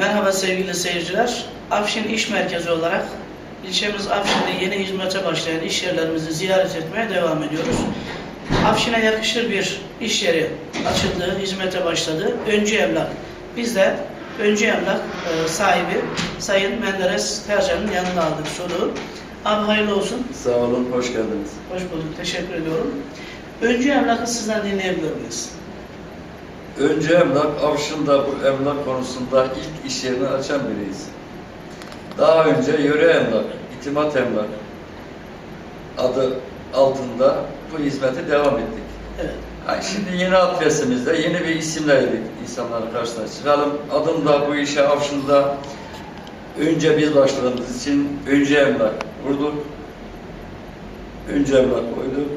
Merhaba sevgili seyirciler. Afşin İş Merkezi olarak ilçemiz Afşin'de yeni hizmete başlayan iş yerlerimizi ziyaret etmeye devam ediyoruz. Afşin'e yakışır bir iş yeri açıldı, hizmete başladı. Öncü Emlak. Biz de Öncü Emlak e, sahibi Sayın Menderes Tercan'ın yanında aldık soruğu. Abi hayırlı olsun. Sağ olun, hoş geldiniz. Hoş bulduk. Teşekkür ediyorum. Öncü Emlak'ı sizden dinleyebilir miyiz? Önce emlak, Avşin'da bu emlak konusunda ilk iş yerini açan biriyiz. Daha önce yöre emlak, itimat emlak adı altında bu hizmete devam ettik. Evet. Yani şimdi yeni adresimizde yeni bir isimle dedik insanların karşısına çıkalım. Adım da bu işe Avşin'da önce biz başladığımız için önce emlak vurduk. Önce emlak koyduk.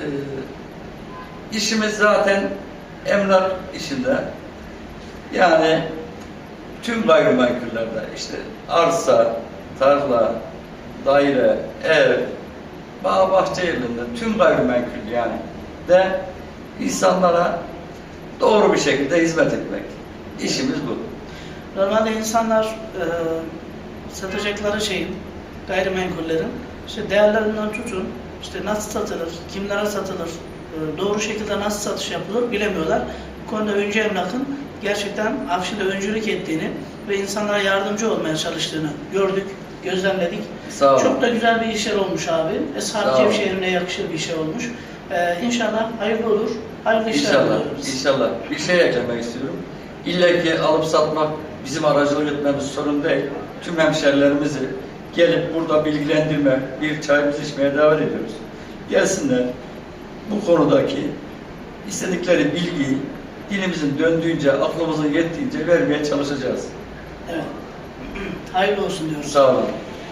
Ee, işimiz zaten emlak işinde. Yani tüm gayrimenkullerde işte arsa, tarla, daire, ev, bağ bahçe yerlerinde tüm gayrimenkul yani de insanlara doğru bir şekilde hizmet etmek. İşimiz bu. Normalde insanlar e, satacakları şeyin, gayrimenkullerin işte değerlerinden tutun, işte nasıl satılır, kimlere satılır, doğru şekilde nasıl satış yapılır bilemiyorlar. Bu konuda Öncü Emlak'ın gerçekten Afşin'de öncülük ettiğini ve insanlara yardımcı olmaya çalıştığını gördük, gözlemledik. Sağ olun. Çok da güzel bir iş yeri olmuş abi. Olun. Cevşehir'ine yakışır bir yeri olmuş. E, inşallah hayırlı olur, hayırlı işler İnşallah, diliyoruz. inşallah. Bir şey eklemek istiyorum. İlle ki alıp satmak bizim aracılık etmemiz sorun değil. Tüm hemşerilerimizi gelip burada bilgilendirme, bir çayımızı içmeye davet ediyoruz. Gelsinler bu konudaki istedikleri bilgiyi dilimizin döndüğünce, aklımızın yettiğince vermeye çalışacağız. Evet. Hayırlı olsun diyoruz. Sağ olun.